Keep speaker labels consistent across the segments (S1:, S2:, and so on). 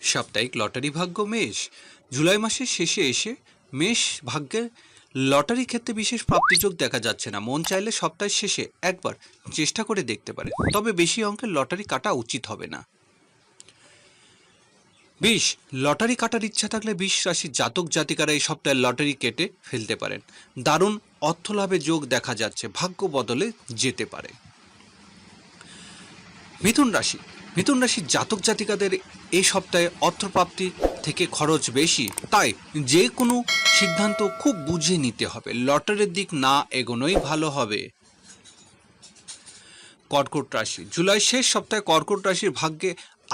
S1: সাপ্তাহিক লটারি ভাগ্য মেষ। জুলাই মাসের শেষে এসে মেষ ভাগ্যের লটারি ক্ষেত্রে বিশেষ প্রাপ্তিযোগ দেখা যাচ্ছে না। মন চাইলে সপ্তাহের শেষে একবার চেষ্টা করে দেখতে পারে তবে বেশি অঙ্কের লটারি কাটা উচিত হবে না। বিষ লটারি কাটার ইচ্ছা থাকলে বিষ রাশির জাতক জাতিকারা এই সপ্তাহে লটারি কেটে ফেলতে পারেন। দারুণ অর্থলাভে যোগ দেখা যাচ্ছে। ভাগ্য বদলে যেতে পারে। মিথুন রাশি মিথুন রাশির জাতক জাতিকাদের এই সপ্তাহে অর্থপ্রাপ্তি থেকে খরচ বেশি, তাই যে কোনো সিদ্ধান্ত খুব বুঝে নিতে হবে। লটারির দিক না এগোনোই ভালো হবে। কর্কট রাশি, জুলাই শেষ সপ্তাহে কর্কট রাশির ভাগ্যে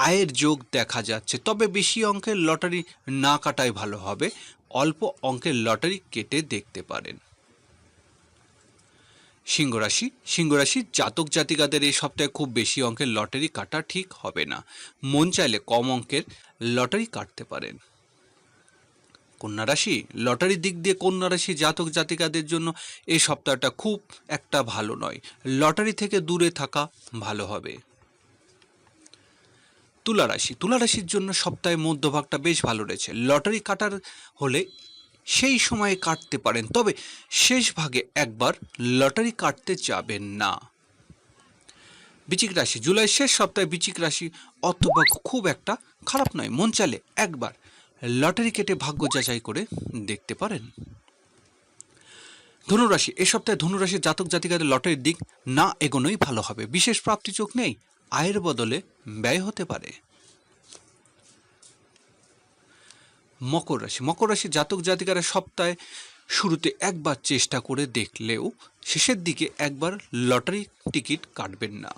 S1: আয়ের যোগ দেখা যাচ্ছে, তবে বেশি অঙ্কের লটারি না কাটাই ভালো হবে। অল্প অঙ্কের লটারি কেটে দেখতে পারেন। সিংহ রাশি সিংহ রাশির জাতক জাতিকাদের এই সপ্তাহে খুব বেশি অঙ্কের লটারি কাটা ঠিক হবে না। মন চাইলে কম অঙ্কের লটারি কাটতে পারেন। কন্যা রাশি, লটারির দিক দিয়ে কন্যা রাশি জাতক জাতিকাদের জন্য এই সপ্তাহটা খুব একটা ভালো নয়। লটারি থেকে দূরে থাকা ভালো হবে। তুলা রাশি, তুলা রাশির জন্য সপ্তাহে মধ্যভাগটা বেশ ভালো রয়েছে। লটারি কাটার হলে সেই সময়ে কাটতে পারেন। তবে শেষ ভাগে একবার লটারি কাটতে যাবেন না। বিচিক রাশি, জুলাই শেষ সপ্তাহে বিচিক রাশি অর্থভাগ্য খুব একটা খারাপ নয়, মন চালে একবার লটারি কেটে ভাগ্য যাচাই করে দেখতে পারেন। ধনুরাশি, এ সপ্তাহে ধনুরাশির জাতক জাতিকাদের লটারির দিক না এগোনোই ভালো হবে। বিশেষ প্রাপ্তি চোখ নেই, আয়ের বদলে ব্যয় হতে পারে। মকর রাশি। মকর রাশি জাতক জাতিকারা সপ্তাহে শুরুতে একবার চেষ্টা করে দেখলেও শেষের দিকে একবার লটারি টিকিট কাটবেন না।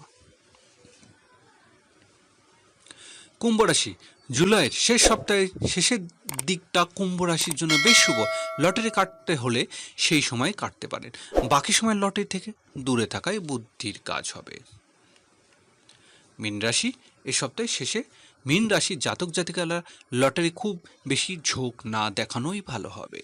S1: কুম্ভ রাশি, জুলাইয়ের শেষ সপ্তাহে শেষের দিকটা কুম্ভ রাশির জন্য বেশ শুভ। লটারি কাটতে হলে সেই সময় কাটতে পারেন। বাকি সময় লটারি থেকে দূরে থাকাই বুদ্ধির কাজ হবে। মীন রাশি, এ সপ্তাহে শেষে মীন রাশির জাতক জাতিকারা লটারি খুব বেশি ঝোঁক না দেখানোই ভালো হবে।